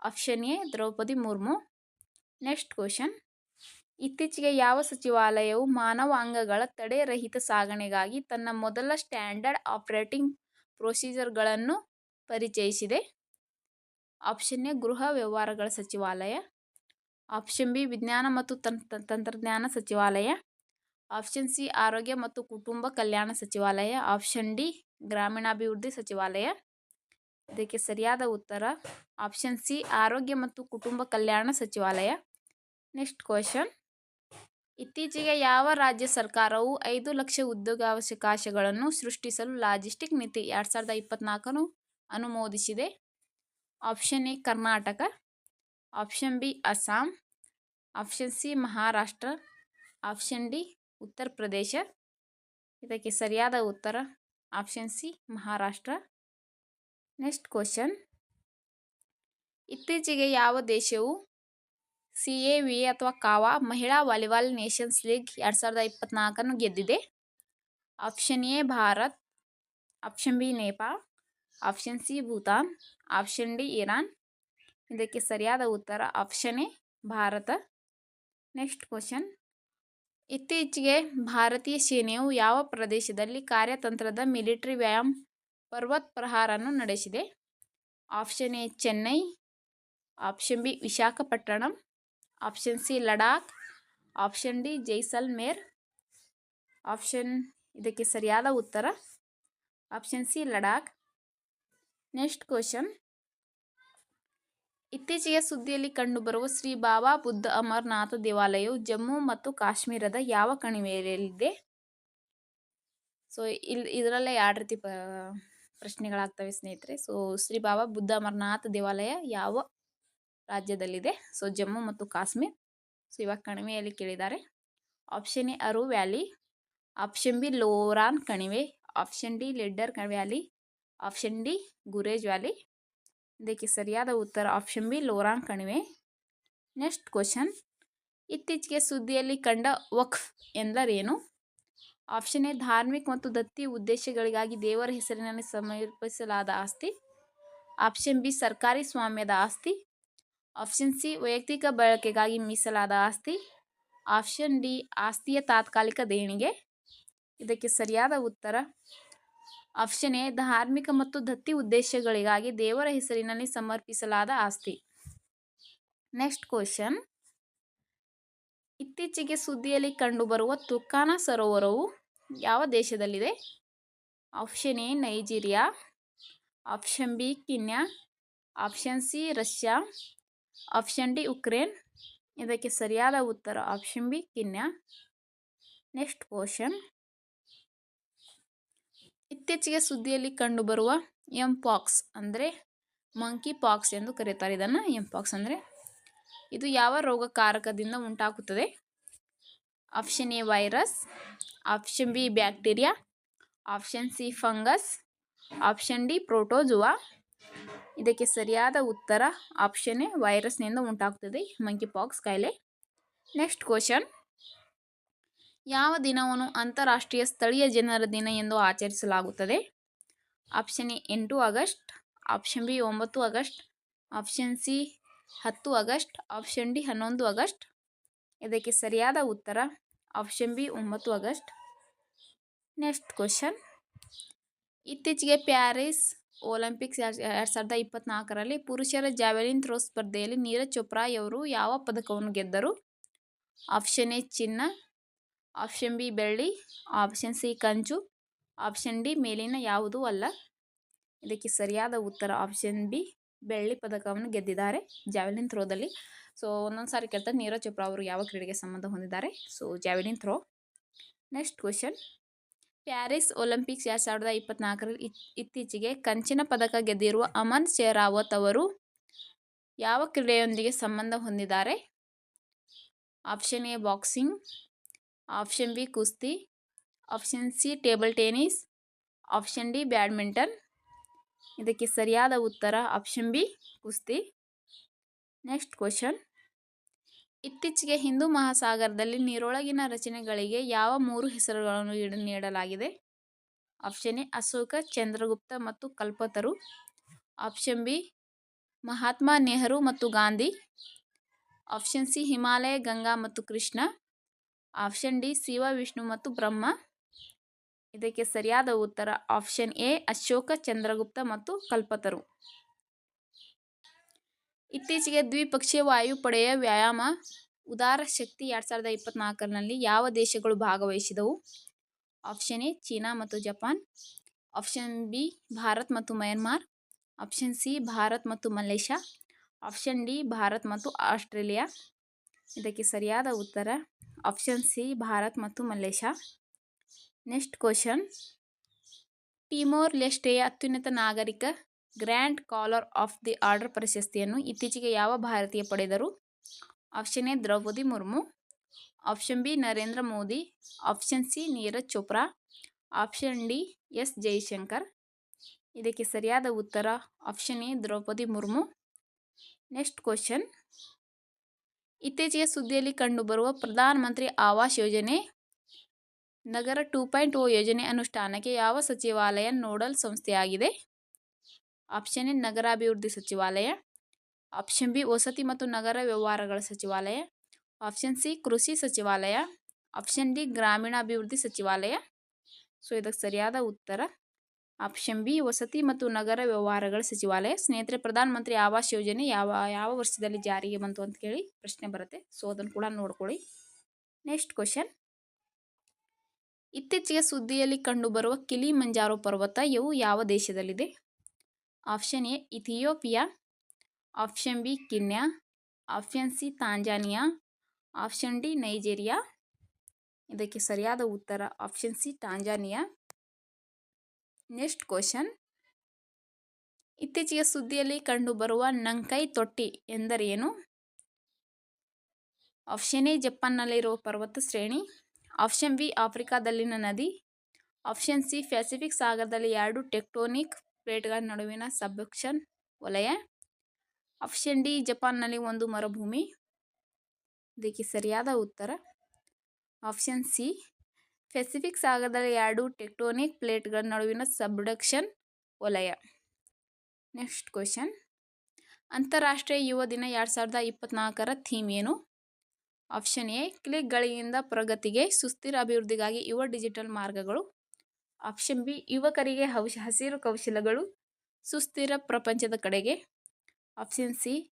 option A, Draupadi Murmu. Next question. ಇತ್ತೀಚೆಗೆ ಯಾವ ಸಚಿವಾಲಯವು ಮಾನವ ಅಂಗಗಳ ತಡೆರಹಿತ ಸಾಗಣೆಗಾಗಿ ತನ್ನ ಮೊದಲ ಸ್ಟ್ಯಾಂಡರ್ಡ್ ಆಪರೇಟಿಂಗ್ ಪ್ರೊಸೀಜರ್ಗಳನ್ನು ಪರಿಚಯಿಸಿದೆ? ಆಪ್ಷನ್ ಎ, ಗೃಹ ವ್ಯವಹಾರಗಳ ಸಚಿವಾಲಯ. ಆಪ್ಷನ್ ಬಿ, ವಿಜ್ಞಾನ ಮತ್ತು ತಂತ್ರಜ್ಞಾನ ಸಚಿವಾಲಯ. ಆಪ್ಷನ್ ಸಿ, ಆರೋಗ್ಯ ಮತ್ತು ಕುಟುಂಬ ಕಲ್ಯಾಣ ಸಚಿವಾಲಯ. ಆಪ್ಷನ್ ಡಿ, ಗ್ರಾಮೀಣಾಭಿವೃದ್ಧಿ ಸಚಿವಾಲಯ. ಇದಕ್ಕೆ ಸರಿಯಾದ ಉತ್ತರ ಆಪ್ಷನ್ ಸಿ ಆರೋಗ್ಯ ಮತ್ತು ಕುಟುಂಬ ಕಲ್ಯಾಣ ಸಚಿವಾಲಯ. ನೆಕ್ಸ್ಟ್ ಕ್ವಶನ್ ಇತ್ತೀಚೆಗೆ ಯಾವ ರಾಜ್ಯ ಸರ್ಕಾರವು ಐದು ಲಕ್ಷ ಉದ್ಯೋಗಾವಕಾಶಗಳನ್ನು ಸೃಷ್ಟಿಸಲು ಲಾಜಿಸ್ಟಿಕ್ ನೀತಿ ಎರಡು ಸಾವಿರದ ಇಪ್ಪತ್ನಾಲ್ಕನ್ನು ಅನುಮೋದಿಸಿದೆ? Option A Karnataka. Option B Assam. Option C Maharashtra. Option D Uttar Pradesh ಇದಕ್ಕೆ ಸರಿಯಾದ ಉತ್ತರ option C Maharashtra. Next question ಇತ್ತೀಚೆಗೆ ಯಾವ ದೇಶವು ಸಿ ಎ ವಿ ಅಥವಾ ಕಾವಾ ಮಹಿಳಾ ವಾಲಿಬಾಲ್ ನೇಷನ್ಸ್ ಲೀಗ್ ಎರಡು ಸಾವಿರದ ಇಪ್ಪತ್ನಾಲ್ಕನ್ನು ಗೆದ್ದಿದೆ? Option A Bharat, option B Nepal, option C Bhutan, option D Iran. ಇದಕ್ಕೆ ಸರಿಯಾದ ಉತ್ತರ option A Bharat. Next question ಇತ್ತೀಚೆಗೆ ಭಾರತೀಯ ಸೇನೆಯು ಯಾವ ಪ್ರದೇಶದಲ್ಲಿ ಕಾರ್ಯತಂತ್ರದ ಮಿಲಿಟರಿ ವ್ಯಾಯಾಮ್ ಪರ್ವತ್ ಪ್ರಹಾರನ್ನು ನಡೆಸಿದೆ. Option A, Chennai. Option B, Visakhapatnam. Option C, Ladakh. Option D, Jaisalmer. Option, ಇದಕ್ಕೆ ಸರಿಯಾದ ಉತ್ತರ. Option C, Ladakh. Next question. ಇತ್ತೀಚೆಗೆ ಸುದ್ದಿಯಲ್ಲಿ ಕಂಡುಬರುವ ಶ್ರೀ ಬಾಬಾ ಬುದ್ಧ ಅಮರನಾಥ ದೇವಾಲಯವು ಜಮ್ಮು ಮತ್ತು ಕಾಶ್ಮೀರದ ಯಾವ ಕಣಿವೆಯಲ್ಲಿದೆ? ಸೊ ಇಲ್ಲಿ ಇದರಲ್ಲೇ ಎರಡು ರೀತಿ ಪ್ರಶ್ನೆಗಳಾಗ್ತವೆ ಸ್ನೇಹಿತರೆ. ಸೊ ಶ್ರೀ ಬಾಬಾ ಬುದ್ಧ ಅಮರನಾಥ ದೇವಾಲಯ ಯಾವ ರಾಜ್ಯದಲ್ಲಿದೆ? ಸೊ ಜಮ್ಮು ಮತ್ತು ಕಾಶ್ಮೀರ್. ಸೊ ಇವಾಗ ಕಣಿವೆಯಲ್ಲಿ ಕೇಳಿದ್ದಾರೆ. Option A, Aru valley. Option B, Loran ಕಣಿವೆ. Option D, Lidder valley. Option D, Gurez valley. ಇದಕ್ಕೆ ಸರಿಯಾದ ಉತ್ತರ ಆಪ್ಷನ್ ಬಿ, ಲೋರಾನ್ ಕಣಿವೆ. ನೆಕ್ಸ್ಟ್ ಕ್ವಶನ್ ಇತ್ತೀಚೆಗೆ ಸುದ್ದಿಯಲ್ಲಿ ಕಂಡ ವಕ್ಫ್ ಎಂದರೇನು? ಆಪ್ಷನ್ ಎ, ಧಾರ್ಮಿಕ ಮತ್ತು ದತ್ತಿ ಉದ್ದೇಶಗಳಿಗಾಗಿ ದೇವರ ಹೆಸರಿನಲ್ಲಿ ಸಮರ್ಪಿಸಲಾದ ಆಸ್ತಿ. ಆಪ್ಷನ್ ಬಿ, ಸರ್ಕಾರಿ ಸ್ವಾಮ್ಯದ ಆಸ್ತಿ. ಆಪ್ಷನ್ ಸಿ, ವೈಯಕ್ತಿಕ ಬಳಕೆಗಾಗಿ ಮೀಸಲಾದ ಆಸ್ತಿ. ಆಪ್ಷನ್ ಡಿ, ಆಸ್ತಿಯ ತಾತ್ಕಾಲಿಕ ದೇಣಿಗೆ. ಇದಕ್ಕೆ ಸರಿಯಾದ ಉತ್ತರ. ಆಪ್ಷನ್ ಎ, ಧಾರ್ಮಿಕ ಮತ್ತು ದತ್ತಿ ಉದ್ದೇಶಗಳಿಗಾಗಿ ದೇವರ ಹೆಸರಿನಲ್ಲಿ ಸಮರ್ಪಿಸಲಾದ ಆಸ್ತಿ. Next question. ಇತ್ತೀಚೆಗೆ ಸುದ್ದಿಯಲ್ಲಿ ಕಂಡುಬರುವ ತುರ್ಕಾನ ಸರೋವರವು ಯಾವ ದೇಶದಲ್ಲಿದೆ? Option A Nigeria option B Kenya option C Russia option D Ukraine ಇದಕ್ಕೆ ಸರಿಯಾದ ಉತ್ತರ option B Kenya next question ಇತ್ತೀಚೆಗೆ ಸುದ್ದಿಯಲ್ಲಿ ಕಂಡುಬರುವ ಎಂ ಪಾಕ್ಸ್ ಅಂದರೆ ಮಂಕಿ ಪಾಕ್ಸ್ ಎಂದು ಕರೀತಾರೆ. ಇದನ್ನು ಎಂ ಪಾಕ್ಸ್ ಅಂದರೆ ಇದು ಯಾವ ರೋಗಕಾರಕದಿಂದ ಉಂಟಾಗುತ್ತದೆ? Option A virus option B bacteria option C fungus option D protozoa ಇದಕ್ಕೆ ಸರಿಯಾದ ಉತ್ತರ ಆಪ್ಷನ್ ಎ ವೈರಸ್ನಿಂದ ಉಂಟಾಗುತ್ತದೆ ಮಂಕಿ ಪಾಕ್ಸ್ ಕಾಯಿಲೆ. ನೆಕ್ಸ್ಟ್ ಕ್ವಶನ್ ಯಾವ ದಿನವನ್ನು ಅಂತಾರಾಷ್ಟ್ರೀಯ ಸ್ಥಳೀಯ ಜನರ ದಿನ ಎಂದು ಆಚರಿಸಲಾಗುತ್ತದೆ? ಆಪ್ಷನ್ ಎ ಎಂಟು ಆಗಸ್ಟ್. ಆಪ್ಷನ್ ಬಿ ಒಂಬತ್ತು ಆಗಸ್ಟ್. ಆಪ್ಷನ್ ಸಿ ಹತ್ತು ಆಗಸ್ಟ್. ಆಪ್ಷನ್ ಡಿ ಹನ್ನೊಂದು ಆಗಸ್ಟ್. ಇದಕ್ಕೆ ಸರಿಯಾದ ಉತ್ತರ ಆಪ್ಷನ್ ಬಿ ಒಂಬತ್ತು ಆಗಸ್ಟ್. ನೆಕ್ಸ್ಟ್ ಕ್ವಶನ್ ಇತ್ತೀಚೆಗೆ ಪ್ಯಾರಿಸ್ ಒಲಿಂಪಿಕ್ಸ್ ಎರಡು ಸಾವಿರದ ಇಪ್ಪತ್ತ್ನಾಲ್ಕರಲ್ಲಿ ಪುರುಷರ ಜಾವೆಲಿನ್ ಥ್ರೋ ಸ್ಪರ್ಧೆಯಲ್ಲಿ ನೀರಜ್ ಚೋಪ್ರಾ ಅವರು ಯಾವ ಪದಕವನ್ನು ಗೆದ್ದರು? ಆಪ್ಷನ್ ಎ ಚಿನ್ನ ಆಪ್ಷನ್ ಬಿ ಬೆಳ್ಳಿ ಆಪ್ಷನ್ ಸಿ ಕಂಚು ಆಪ್ಷನ್ ಡಿ ಮೇಲಿನ ಯಾವುದೂ ಅಲ್ಲ. ಇದಕ್ಕೆ ಸರಿಯಾದ ಉತ್ತರ ಆಪ್ಷನ್ ಬಿ ಬೆಳ್ಳಿ ಪದಕವನ್ನು ಗೆದ್ದಿದ್ದಾರೆ ಜಾವೆಲಿನ್ ಥ್ರೋದಲ್ಲಿ. ಸೊ ಒಂದೊಂದು ಸಾರಿ ಕೇಳ್ತಾರೆ, ನೀರಜ್ ಚೋಪ್ರಾ ಅವರು ಯಾವ ಕ್ರೀಡೆಗೆ ಸಂಬಂಧ ಹೊಂದಿದ್ದಾರೆ? So javelin throw. Next question Paris Olympics ಎರಡು ಸಾವಿರದ ಇಪ್ಪತ್ತ್ನಾಲ್ಕರಲ್ಲಿ ಇತ್ತೀಚೆಗೆ ಕಂಚಿನ ಪದಕ ಗೆದ್ದಿರುವ ಅಮನ್ ಶೇರಾವತ್ ಅವರು ಯಾವ ಕ್ರೀಡೆಯೊಂದಿಗೆ ಸಂಬಂಧ ಹೊಂದಿದ್ದಾರೆ? Option A boxing option B ಕುಸ್ತಿ. Option C table tennis option D badminton ಇದಕ್ಕೆ ಸರಿಯಾದ ಉತ್ತರ ಆಪ್ಷನ್ ಬಿ ಕುಸ್ತಿ. ನೆಕ್ಸ್ಟ್ ಕ್ವಶನ್ ಇತ್ತೀಚೆಗೆ ಹಿಂದೂ ಮಹಾಸಾಗರದಲ್ಲಿ ನೀರೊಳಗಿನ ರಚನೆಗಳಿಗೆ ಯಾವ ಮೂರು ಹೆಸರುಗಳನ್ನು ನೀಡಲಾಗಿದೆ? ಆಪ್ಷನ್ ಎ ಅಶೋಕ, ಚಂದ್ರಗುಪ್ತ ಮತ್ತು ಕಲ್ಪತರು. ಆಪ್ಷನ್ ಬಿ ಮಹಾತ್ಮ ನೆಹರು ಮತ್ತು ಗಾಂಧಿ. ಆಪ್ಷನ್ ಸಿ ಹಿಮಾಲಯ ಗಂಗಾ ಮತ್ತು ಕೃಷ್ಣ. ಆಪ್ಷನ್ ಡಿ ಶಿವ, ವಿಷ್ಣು ಮತ್ತು ಬ್ರಹ್ಮ. ಇದಕ್ಕೆ ಸರಿಯಾದ ಉತ್ತರ ಆಪ್ಷನ್ ಎ, ಅಶೋಕ ಚಂದ್ರಗುಪ್ತ ಮತ್ತು ಕಲ್ಪತರು. ಇತ್ತೀಚೆಗೆ ದ್ವಿಪಕ್ಷೀಯ ವಾಯುಪಡೆಯ ವ್ಯಾಯಾಮ, ಉದಾರ ಶಕ್ತಿ ಎರಡು ಸಾವಿರದ ಇಪ್ಪತ್ನಾಲ್ಕರಲ್ಲಿ ಯಾವ ದೇಶಗಳು ಭಾಗವಹಿಸಿದವು? ಆಪ್ಷನ್ ಎ, ಚೀನಾ ಮತ್ತು ಜಪಾನ್. ಆಪ್ಷನ್ ಬಿ, ಭಾರತ್ ಮತ್ತು ಮಯನ್ಮಾರ್. ಆಪ್ಷನ್ ಸಿ, ಭಾರತ್ ಮತ್ತು ಮಲೇಷ್ಯಾ. ಆಪ್ಷನ್ ಡಿ, ಭಾರತ್ ಮತ್ತು ಆಸ್ಟ್ರೇಲಿಯಾ. ಇದಕ್ಕೆ ಸರಿಯಾದ ಉತ್ತರ ಆಪ್ಷನ್ ಸಿ, ಭಾರತ್ ಮತ್ತು ಮಲೇಷ್ಯಾ. ನೆಕ್ಸ್ಟ್ ಕ್ವಶನ್ ಟಿಮೋರ್ ಲೆಸ್ಟೆಯ ಅತ್ಯುನ್ನತ ನಾಗರಿಕ grand collar of the order ಪ್ರಶಸ್ತಿಯನ್ನು ಇತ್ತೀಚೆಗೆ ಯಾವ ಭಾರತೀಯ ಪಡೆದರು? Option A, Draupadi Murmu. Option B, Narendra Modi. Option C, Neeraj Chopra. Option D, S Jaishankar. ಇದಕ್ಕೆ ಸರಿಯಾದ ಉತ್ತರ option A, Draupadi Murmu. Next question ಇತ್ತೀಚೆಗೆ ಸುದ್ದಿಯಲ್ಲಿ ಕಂಡುಬರುವ ಪ್ರಧಾನಮಂತ್ರಿ ಆವಾಸ್ ಯೋಜನೆ ನಗರ ಟೂ ಪಾಯಿಂಟ್ ಓ ಯೋಜನೆ ಅನುಷ್ಠಾನಕ್ಕೆ ಯಾವ ಸಚಿವಾಲಯ ನೋಡಲ್ ಸಂಸ್ಥೆಯಾಗಿದೆ? ಆಪ್ಷನ್ ಎ, ನಗರಾಭಿವೃದ್ಧಿ ಸಚಿವಾಲಯ. ಆಪ್ಷನ್ ಬಿ, ವಸತಿ ಮತ್ತು ನಗರ ವ್ಯವಹಾರಗಳ ಸಚಿವಾಲಯ. ಆಪ್ಷನ್ ಸಿ, ಕೃಷಿ ಸಚಿವಾಲಯ. ಆಪ್ಷನ್ ಡಿ, ಗ್ರಾಮೀಣಾಭಿವೃದ್ಧಿ ಸಚಿವಾಲಯ. ಸೊ, ಇದಕ್ಕೆ ಸರಿಯಾದ ಉತ್ತರ. ಆಪ್ಷನ್ ಬಿ, ವಸತಿ ಮತ್ತು ನಗರ ವ್ಯವಹಾರಗಳ ಸಚಿವಾಲಯ. ಸ್ನೇಹಿತರೆ ಪ್ರಧಾನಮಂತ್ರಿ ಆವಾಸ್ ಯೋಜನೆ ಯಾವ ಯಾವ ವರ್ಷದಲ್ಲಿ ಜಾರಿಗೆ ಬಂತು ಅಂತ ಕೇಳಿ ಪ್ರಶ್ನೆ ಬರುತ್ತೆ. ಸೊ, ಅದನ್ನು ಕೂಡ ನೋಡ್ಕೊಳ್ಳಿ. Next question. ಇತ್ತೀಚೆಗೆ ಸುದ್ದಿಯಲ್ಲಿ ಕಂಡುಬರುವ ಕಿಲಿ ಮಂಜಾರೋ ಪರ್ವತ ಇವು ಯಾವ ದೇಶದಲ್ಲಿದೆ? Option A, Ethiopia. Option B, Kenya. Option C, Tanzania. Option D, Nigeria. ಇದಕ್ಕೆ ಸರಿಯಾದ ಉತ್ತರ option C Tanzania next question. ಇತ್ತೀಚೆಗೆ ಸುದ್ದಿಯಲ್ಲಿ ಕಂಡುಬರುವ ನಂಕೈ ತೊಟ್ಟಿ ಎಂದರೇನು ಆಪ್ಷನ್ ಎ, ಜಪಾನ್ನಲ್ಲಿರುವ ಪರ್ವತ ಶ್ರೇಣಿ. ಆಪ್ಷನ್ ಬಿ, ಆಫ್ರಿಕಾದಲ್ಲಿನ ನದಿ. ಆಪ್ಷನ್ ಸಿ ಪೆಸಿಫಿಕ್ ಸಾಗರದಲ್ಲಿ ಎರಡು ಟೆಕ್ಟೋನಿಕ್ ಪ್ಲೇಟ್ಗಳ ನಡುವಿನ ಸಬ್ಡಕ್ಷನ್ ವಲಯ. ಆಪ್ಷನ್ ಡಿ, ಜಪಾನ್ನಲ್ಲಿ ಒಂದು ಮರುಭೂಮಿ. ಇದಕ್ಕೆ ಸರಿಯಾದ ಉತ್ತರ. ಆಪ್ಷನ್ ಸಿ ಪೆಸಿಫಿಕ್ ಸಾಗರದಲ್ಲಿ ಎರಡು ಟೆಕ್ಟೋನಿಕ್ ಪ್ಲೇಟ್ಗಳ ನಡುವಿನ ಸಬ್ಡಕ್ಷನ್ ವಲಯ. Next question. ಅಂತಾರಾಷ್ಟ್ರೀಯ ಯುವ ದಿನ ಎರಡು ಸಾವಿರದ ಇಪ್ಪತ್ತ್ನಾಲ್ಕರ ಥೀಮ್ ಏನು? ಆಪ್ಷನ್ ಎ ಕ್ಲಿಕ್ಗಳಿಂದ ಪ್ರಗತಿಗೆ ಸುಸ್ಥಿರ ಅಭಿವೃದ್ಧಿಗಾಗಿ ಯುವ ಡಿಜಿಟಲ್ ಮಾರ್ಗಗಳು. ಆಪ್ಷನ್ ಬಿ ಯುವಕರಿಗೆ ಹಸಿರು ಕೌಶಲಗಳು ಸುಸ್ಥಿರ ಪ್ರಪಂಚದ ಕಡೆಗೆ. ಆಪ್ಷನ್ ಸಿ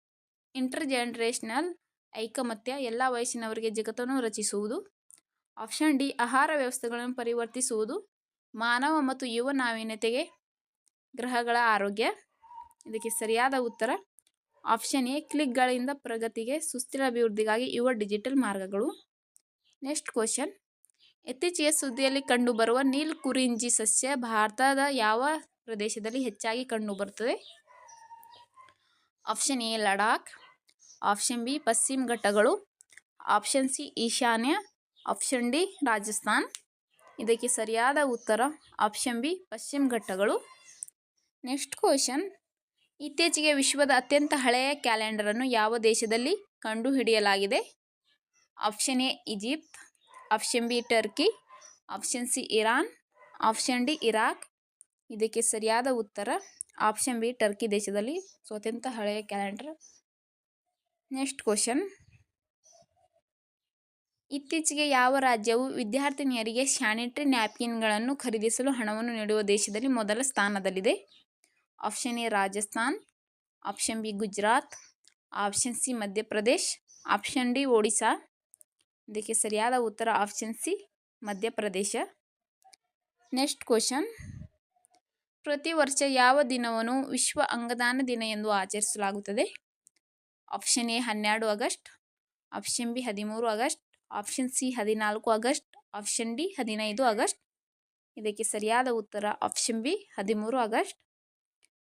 ಇಂಟರ್ ಜನರೇಷನಲ್ ಐಕಮತ್ಯ ಎಲ್ಲ ವಯಸ್ಸಿನವರಿಗೆ ಜಗತ್ತನ್ನು ರಚಿಸುವುದು. ಆಪ್ಷನ್ ಡಿ ಆಹಾರ ವ್ಯವಸ್ಥೆಗಳನ್ನು ಪರಿವರ್ತಿಸುವುದು. ಮಾನವ ಮತ್ತು ಯುವ ನಾವೀನ್ಯತೆಗೆ ಗ್ರಹಗಳ ಆರೋಗ್ಯ. ಇದಕ್ಕೆ ಸರಿಯಾದ ಉತ್ತರ. ಆಪ್ಷನ್ ಎ, ಕ್ಲಿಕ್ಗಳಿಂದ ಪ್ರಗತಿಗೆ ಸುಸ್ಥಿರ ಅಭಿವೃದ್ಧಿಗಾಗಿ ಯುವ ಡಿಜಿಟಲ್ ಮಾರ್ಗಗಳು. ನೆಕ್ಸ್ಟ್ ಕ್ವಶನ್, ಇತ್ತೀಚೆಗೆ ಸುದ್ದಿಯಲ್ಲಿ ಕಂಡುಬರುವ ನೀಲ್ ಕುರಿಂಜಿ ಸಸ್ಯ ಭಾರತದ ಯಾವ ಪ್ರದೇಶದಲ್ಲಿ ಹೆಚ್ಚಾಗಿ ಕಂಡುಬರುತ್ತದೆ? Option A, Ladakh. Option B, ಪಶ್ಚಿಮ ಘಟ್ಟಗಳು. ಆಪ್ಷನ್ ಸಿ, ಈಶಾನ್ಯ. Option D, Rajasthan. ಇದಕ್ಕೆ ಸರಿಯಾದ ಉತ್ತರ ಆಪ್ಷನ್ ಬಿ, ಪಶ್ಚಿಮ ಘಟ್ಟಗಳು. ನೆಕ್ಸ್ಟ್ ಕ್ವಶನ್ ಇತ್ತೀಚೆಗೆ ವಿಶ್ವದ ಅತ್ಯಂತ ಹಳೆಯ ಕ್ಯಾಲೆಂಡರನ್ನು ಯಾವ ದೇಶದಲ್ಲಿ ಕಂಡುಹಿಡಿಯಲಾಗಿದೆ? Option A, Egypt. Option B, Turkey. Option C, Iran. Option D, Iraq. ಇದಕ್ಕೆ ಸರಿಯಾದ ಉತ್ತರ ಆಪ್ಷನ್ ಬಿ, ಟರ್ಕಿ ದೇಶದಲ್ಲಿ ಅತ್ಯಂತ ಹಳೆಯ ಕ್ಯಾಲೆಂಡರ್. Next question. ಇತ್ತೀಚೆಗೆ ಯಾವ ರಾಜ್ಯವು ವಿದ್ಯಾರ್ಥಿನಿಯರಿಗೆ ಸ್ಯಾನಿಟರಿ ನ್ಯಾಪ್ಕಿನ್ಗಳನ್ನು ಖರೀದಿಸಲು ಹಣವನ್ನು ನೀಡುವ ದೇಶದಲ್ಲಿ ಮೊದಲ ಸ್ಥಾನದಲ್ಲಿದೆ? Option A Rajasthan option B Gujarat option C Madhya Pradesh option D Odisha ಇದಕ್ಕೆ ಸರಿಯಾದ ಉತ್ತರ option C Madhya Pradesh next question ಪ್ರತಿ ವರ್ಷ ಯಾವ ದಿನವನ್ನು ವಿಶ್ವ ಅಂಗದಾನ ದಿನ ಎಂದು ಆಚರಿಸಲಾಗುತ್ತದೆ? ಆಪ್ಷನ್ ಎ ಹನ್ನೆರಡು ಆಗಸ್ಟ್. ಆಪ್ಷನ್ ಬಿ ಹದಿಮೂರು ಆಗಸ್ಟ್. ಆಪ್ಷನ್ ಸಿ ಹದಿನಾಲ್ಕು ಆಗಸ್ಟ್. ಆಪ್ಷನ್ ಡಿ ಹದಿನೈದು ಆಗಸ್ಟ್. ಇದಕ್ಕೆ ಸರಿಯಾದ ಉತ್ತರ ಆಪ್ಷನ್ ಬಿ ಹದಿಮೂರು August.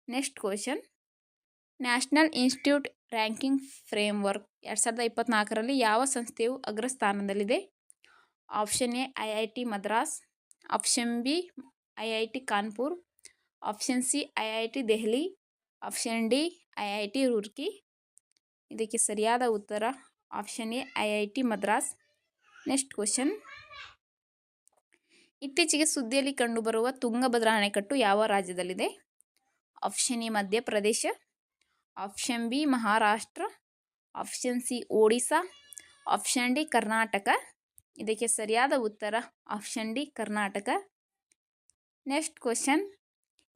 Next question national institute ranking framework ಎರಡು ಸಾವಿರದ ಇಪ್ಪತ್ತ್ನಾಲ್ಕರಲ್ಲಿ ಯಾವ ಸಂಸ್ಥೆಯು ಅಗ್ರಸ್ಥಾನದಲ್ಲಿದೆ? Option A I I T Madras. Option B I I T Kanpur. Option C I I T Delhi. Option D I I T Roorkee. ಇದಕ್ಕೆ ಸರಿಯಾದ ಉತ್ತರ option A I I T Madras. Next question ಇತ್ತೀಚೆಗೆ ಸುದ್ದಿಯಲ್ಲಿ ಕಂಡುಬರುವ ತುಂಗಭದ್ರಾ ಅಣೆಕಟ್ಟು ಯಾವ ರಾಜ್ಯದಲ್ಲಿದೆ? Option A Madhya Pradesh option B Maharashtra option C Odisha option D Karnataka ಇದಕ್ಕೆ ಸರಿಯಾದ ಉತ್ತರ option D Karnataka next question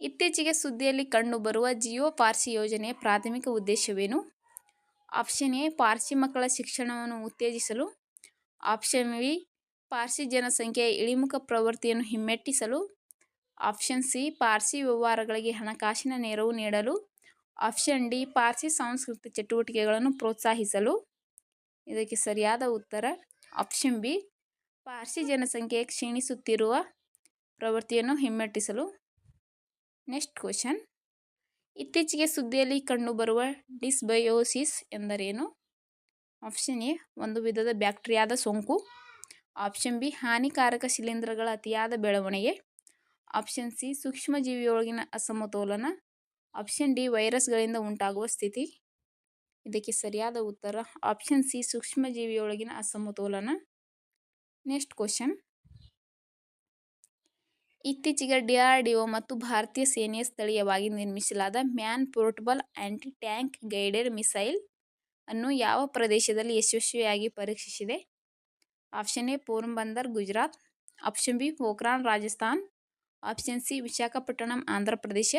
ಇತ್ತೀಚೆಗೆ ಸುದ್ದಿಯಲ್ಲಿ ಕಂಡುಬರುವ ಜಿಯೋ ಪಾರ್ಸಿ ಯೋಜನೆಯ ಪ್ರಾಥಮಿಕ ಉದ್ದೇಶವೇನು? ಆಪ್ಷನ್ ಎ ಪಾರ್ಸಿ ಮಕ್ಕಳ ಶಿಕ್ಷಣವನ್ನು ಉತ್ತೇಜಿಸಲು. ಆಪ್ಷನ್ ಬಿ ಪಾರ್ಸಿ ಜನಸಂಖ್ಯೆಯ ಇಳಿಮುಖ ಪ್ರವೃತ್ತಿಯನ್ನು ಹಿಮ್ಮೆಟ್ಟಿಸಲು. ಆಪ್ಷನ್ ಸಿ, ಪಾರ್ಸಿ ವ್ಯವಹಾರಗಳಿಗೆ ಹಣಕಾಸಿನ ನೆರವು ನೀಡಲು. ಆಪ್ಷನ್ ಡಿ, ಪಾರ್ಸಿ ಸಾಂಸ್ಕೃತಿಕ ಚಟುವಟಿಕೆಗಳನ್ನು ಪ್ರೋತ್ಸಾಹಿಸಲು. ಇದಕ್ಕೆ ಸರಿಯಾದ ಉತ್ತರ. ಆಪ್ಷನ್ ಬಿ, ಪಾರ್ಸಿ ಜನಸಂಖ್ಯೆ ಕ್ಷೀಣಿಸುತ್ತಿರುವ ಪ್ರವೃತ್ತಿಯನ್ನು ಹಿಮ್ಮೆಟ್ಟಿಸಲು. Next question. ಇತ್ತೀಚೆಗೆ ಸುದ್ದಿಯಲ್ಲಿ ಕಂಡುಬರುವ ಡಿಸ್ಬಯೋಸಿಸ್ ಎಂದರೇನು? ಆಪ್ಷನ್ ಎ, ಒಂದು ವಿಧದ ಬ್ಯಾಕ್ಟೀರಿಯಾದ ಸೋಂಕು. ಆಪ್ಷನ್ ಬಿ, ಹಾನಿಕಾರಕ ಶಿಲೀಂಧ್ರಗಳ ಅತಿಯಾದ ಬೆಳವಣಿಗೆ. ಆಪ್ಷನ್ ಸಿ ಸೂಕ್ಷ್ಮಜೀವಿಯೊಳಗಿನ ಅಸಮತೋಲನ. ಆಪ್ಷನ್ ಡಿ ವೈರಸ್ಗಳಿಂದ ಉಂಟಾಗುವ ಸ್ಥಿತಿ. ಇದಕ್ಕೆ ಸರಿಯಾದ ಉತ್ತರ ಆಪ್ಷನ್ ಸಿ ಸೂಕ್ಷ್ಮಜೀವಿಯೊಳಗಿನ ಅಸಮತೋಲನ. ನೆಕ್ಸ್ಟ್ ಕ್ವಶನ್ ಇತ್ತೀಚೆಗೆ ಡಿ ಆರ್ ಡಿ ಒ ಮತ್ತು ಭಾರತೀಯ ಸೇನೆಯ ಸ್ಥಳೀಯವಾಗಿ ನಿರ್ಮಿಸಲಾದ man portable anti tank guided missile ಅನ್ನು ಯಾವ ಪ್ರದೇಶದಲ್ಲಿ ಯಶಸ್ವಿಯಾಗಿ ಪರೀಕ್ಷಿಸಿದೆ? Option A Porbandar, Gujarat. Option B Pokhran, Rajasthan. Option C Visakhapatnam Andhra Pradesh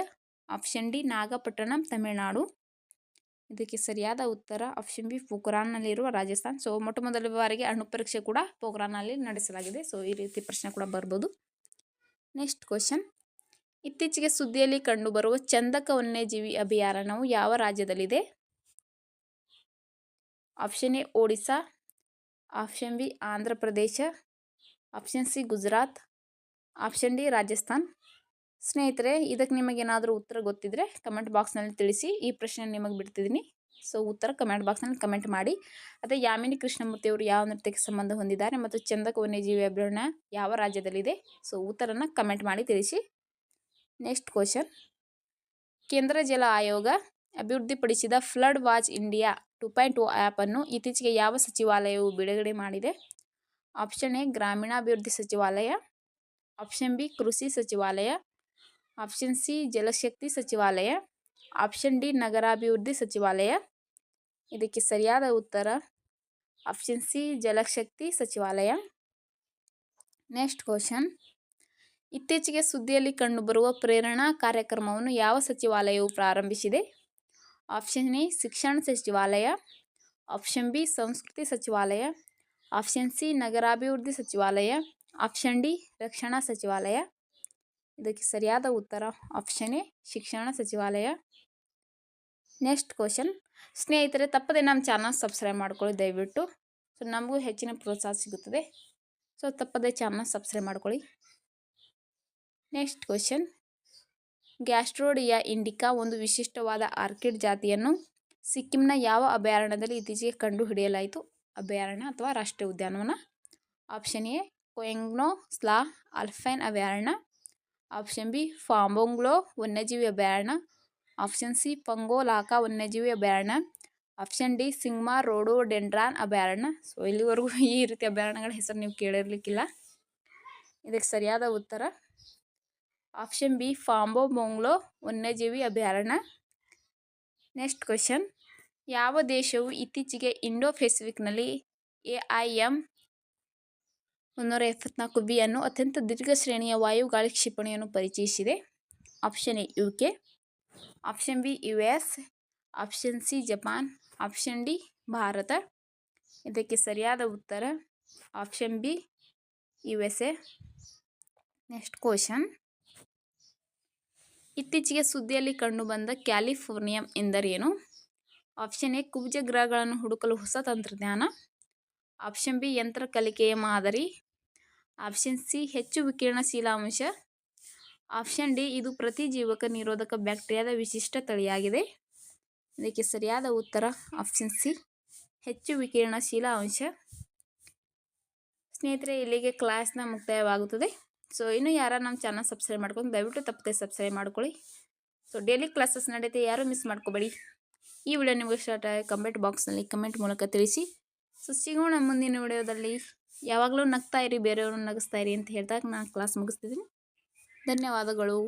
option D Nagapattinam Tamil Nadu ಇದಕ್ಕೆ ಸರಿಯಾದ ಉತ್ತರ ಆಪ್ಷನ್ ಬಿ ಪೋಖ್ರಾನ್ನಲ್ಲಿರುವ ರಾಜಸ್ಥಾನ್. ಸೊ ಮೊಟ್ಟ ಮೊದಲ ಬಾರಿಗೆ ಅಣು ಪರೀಕ್ಷೆ ಕೂಡ ಪೋಖ್ರಾನ್ನಲ್ಲಿ ನಡೆಸಲಾಗಿದೆ. ಸೊ ಈ ರೀತಿ ಪ್ರಶ್ನೆ ಕೂಡ ಬರ್ಬೋದು. ನೆಕ್ಸ್ಟ್ ಕ್ವಶನ್ ಇತ್ತೀಚೆಗೆ ಸುದ್ದಿಯಲ್ಲಿ ಕಂಡುಬರುವ ಚಂದಕ ವನ್ಯಜೀವಿ ಅಭಯಾರಣ್ಯವು ಯಾವ ರಾಜ್ಯದಲ್ಲಿದೆ? Option A Odisha option B Andhra Pradesh option C Gujarat option D Rajasthan. ಸ್ನೇಹಿತರೆ ಇದಕ್ಕೆ ನಿಮಗೇನಾದರೂ ಉತ್ತರ ಗೊತ್ತಿದ್ದರೆ ಕಮೆಂಟ್ ಬಾಕ್ಸ್ನಲ್ಲಿ ತಿಳಿಸಿ. ಈ ಪ್ರಶ್ನೆ ನಿಮಗೆ ಬಿಡ್ತಿದ್ದೀನಿ ಸೊ, ಉತ್ತರ ಕಮೆಂಟ್ ಬಾಕ್ಸ್ನಲ್ಲಿ ಕಮೆಂಟ್ ಮಾಡಿ. ಅದೇ ಯಾಮಿನಿ ಕೃಷ್ಣಮೂರ್ತಿ ಅವರು ಯಾವ ನೃತ್ಯಕ್ಕೆ ಸಂಬಂಧ ಹೊಂದಿದ್ದಾರೆ ಮತ್ತು ಚಂದಕ ವನ್ಯಜೀವಿ ಅಭಯಾರಣ್ಯ ಯಾವ ರಾಜ್ಯದಲ್ಲಿದೆ? ಸೊ, ಉತ್ತರನ ಕಮೆಂಟ್ ಮಾಡಿ ತಿಳಿಸಿ. Next question. ಕೇಂದ್ರ ಜಲ ಆಯೋಗ ಅಭಿವೃದ್ಧಿಪಡಿಸಿದ flood watch India two point two ಆ್ಯಪನ್ನು ಇತ್ತೀಚೆಗೆ ಯಾವ ಸಚಿವಾಲಯವು ಬಿಡುಗಡೆ ಮಾಡಿದೆ? ಆಪ್ಷನ್ ಎ, ಗ್ರಾಮೀಣಾಭಿವೃದ್ಧಿ ಸಚಿವಾಲಯ. ಆಪ್ಷನ್ ಬಿ ಕೃಷಿ ಸಚಿವಾಲಯ ಆಪ್ಷನ್ ಸಿ ಜಲಶಕ್ತಿ ಸಚಿವಾಲಯ ಆಪ್ಷನ್ ಡಿ ನಗರಾಭಿವೃದ್ಧಿ ಸಚಿವಾಲಯ ಇದಕ್ಕೆ ಸರಿಯಾದ ಉತ್ತರ ಆಪ್ಷನ್ ಸಿ ಜಲಶಕ್ತಿ ಸಚಿವಾಲಯ ನೆಕ್ಸ್ಟ್ ಕ್ವಶನ್ ಇತ್ತೀಚೆಗೆ ಸುದ್ದಿಯಲ್ಲಿ ಕಂಡುಬರುವ ಪ್ರೇರಣಾ ಕಾರ್ಯಕ್ರಮವನ್ನು ಯಾವ ಸಚಿವಾಲಯವು ಪ್ರಾರಂಭಿಸಿದೆ? ಆಪ್ಷನ್ ಎ ಶಿಕ್ಷಣ ಸಚಿವಾಲಯ, ಆಪ್ಷನ್ ಬಿ ಸಂಸ್ಕೃತಿ ಸಚಿವಾಲಯ, ಆಪ್ಷನ್ ಸಿ ನಗರಾಭಿವೃದ್ಧಿ ಸಚಿವಾಲಯ ಆಪ್ಷನ್ ಡಿ ರಕ್ಷಣಾ ಸಚಿವಾಲಯ. ಇದಕ್ಕೆ ಸರಿಯಾದ ಉತ್ತರ ಆಪ್ಷನ್ ಎ ಶಿಕ್ಷಣ ಸಚಿವಾಲಯ. ನೆಕ್ಸ್ಟ್ ಕ್ವಶನ್ ಸ್ನೇಹಿತರೆ, ತಪ್ಪದೆ ನಮ್ಮ ಚಾನಲ್ ಸಬ್ಸ್ಕ್ರೈಬ್ ಮಾಡ್ಕೊಳ್ಳಿ ದಯವಿಟ್ಟು. ಸೊ ನಮಗೂ ಹೆಚ್ಚಿನ ಪ್ರೋತ್ಸಾಹ ಸಿಗುತ್ತದೆ. ಸೊ ತಪ್ಪದೆ ಚಾನಲ್ ಸಬ್ಸ್ಕ್ರೈಬ್ ಮಾಡ್ಕೊಳ್ಳಿ. ನೆಕ್ಸ್ಟ್ ಕ್ವಶನ್ ಗ್ಯಾಸ್ಟ್ರೋಡಿಯಾ ಇಂಡಿಕಾ ಒಂದು ವಿಶಿಷ್ಟವಾದ ಆರ್ಕಿಡ್ ಜಾತಿಯನ್ನು ಸಿಕ್ಕಿಂನ ಯಾವ ಅಭಯಾರಣ್ಯದಲ್ಲಿ ಇತ್ತೀಚೆಗೆ ಕಂಡುಹಿಡಿಯಲಾಯಿತು? ಅಭಯಾರಣ್ಯ ಅಥವಾ ರಾಷ್ಟ್ರೀಯ ಉದ್ಯಾನವನ? Option A Kyongnosla alpine ಅಭಯಾರಣ್ಯ. ಆಪ್ಷನ್ ಬಿ, ಫಾಂಬೋಂಗ್ಲೋ ವನ್ಯಜೀವಿ ಅಭಯಾರಣ್ಯ. ಆಪ್ಷನ್ ಸಿ ಪಂಗೋಲಾಕಾ ವನ್ಯಜೀವಿ ಅಭಯಾರಣ್ಯ. ಆಪ್ಷನ್ ಡಿ, ಸಿಂಗ್ಮಾ ರೋಡೋ ಡೆಂಡ್ರಾನ್ ಅಭಯಾರಣ್ಯ. ಸೊ ಇಲ್ಲಿವರೆಗೂ ಈ ರೀತಿ ಅಭಯಾರಣ್ಯಗಳ ಹೆಸರು ನೀವು ಕೇಳಿರ್ಲಿಕ್ಕಿಲ್ಲ. ಇದಕ್ಕೆ ಸರಿಯಾದ ಉತ್ತರ. ಆಪ್ಷನ್ ಬಿ ಫಾಂಬೋ ಮೊಂಗ್ಲೋ ವನ್ಯಜೀವಿ ಅಭಯಾರಣ್ಯ. Next question. ಯಾವ ದೇಶವು ಇತ್ತೀಚೆಗೆ ಇಂಡೋ ಪೆಸಿಫಿಕ್ನಲ್ಲಿ ಎ ಐ ಎಂ ಮುನ್ನೂರ ಎಪ್ಪತ್ನಾಲ್ಕು ಬಿ ಅನ್ನು ಅತ್ಯಂತ ದೀರ್ಘ ಶ್ರೇಣಿಯ ವಾಯುಗಾಳಿ ಕ್ಷಿಪಣಿಯನ್ನು ಪರಿಚಯಿಸಿದೆ. Option A U K option B U S option C Japan option D Bharat. ಇದಕ್ಕೆ ಸರಿಯಾದ ಉತ್ತರ option B U S A next question ಇತ್ತೀಚೆಗೆ ಸುದ್ದಿಯಲ್ಲಿ ಕಂಡುಬಂದ ಕ್ಯಾಲಿಫೋರ್ನಿಯಂ ಎಂದರೇನು? ಆಪ್ಷನ್ ಎ ಕುಬ್ಜ ಗ್ರಹಗಳನ್ನು ಹುಡುಕಲು ಹೊಸ ತಂತ್ರಜ್ಞಾನ. ಆಪ್ಷನ್ ಬಿ ಯಂತ್ರ ಕಲಿಕೆಯ ಮಾದರಿ. ಆಪ್ಷನ್ ಸಿ ಹೆಚ್ಚು ವಿಕಿರಣಶೀಲ ಅಂಶ ಆಪ್ಷನ್ ಡಿ ಇದು ಪ್ರತಿಜೀವಕ ನಿರೋಧಕ ಬ್ಯಾಕ್ಟೀರಿಯಾದ ವಿಶಿಷ್ಟ ತಳಿಯಾಗಿದೆ. ಇದಕ್ಕೆ ಸರಿಯಾದ ಉತ್ತರ ಆಪ್ಷನ್ ಸಿ ಹೆಚ್ಚು ವಿಕಿರಣಶೀಲ ಅಂಶ ಸ್ನೇಹಿತರೆ, ಇಲ್ಲಿಗೆ ಕ್ಲಾಸ್ನ ಮುಕ್ತಾಯವಾಗುತ್ತದೆ. ಸೊ ಇನ್ನು ಯಾರ ನಮ್ಮ ಚಾನಲ್ ಸಬ್ಸ್ಕ್ರೈಬ್ ಮಾಡ್ಕೊಂಡು ದಯವಿಟ್ಟು ತಪ್ಪದೆ ಸಬ್ಸ್ಕ್ರೈಬ್ ಮಾಡ್ಕೊಳ್ಳಿ. ಸೊ ಡೈಲಿ ಕ್ಲಾಸಸ್ ನಡೆಯುತ್ತೆ ಯಾರೂ ಮಿಸ್ ಮಾಡ್ಕೋಬೇಡಿ. ಈ ವಿಡಿಯೋ ನಿಮಗೆ ಸ್ಟಾರ್ಟ್ ಆಗಿ ಕಮೆಂಟ್ ಬಾಕ್ಸ್ನಲ್ಲಿ ಕಮೆಂಟ್ ಮೂಲಕ ತಿಳಿಸಿ. ಸೊ ಸಿಗೋಣ ಮುಂದಿನ ವಿಡಿಯೋದಲ್ಲಿ ಯಾವಾಗಲೂ ನಗ್ತಾ ಇರಿ ಬೇರೆಯವ್ರನ್ನ ನಗಿಸ್ತಾ ಇರಿ ಅಂತ ಹೇಳಿದಾಗ ನಾನು ಕ್ಲಾಸ್ ಮುಗಿಸ್ತಿದ್ದೀನಿ ಧನ್ಯವಾದಗಳು.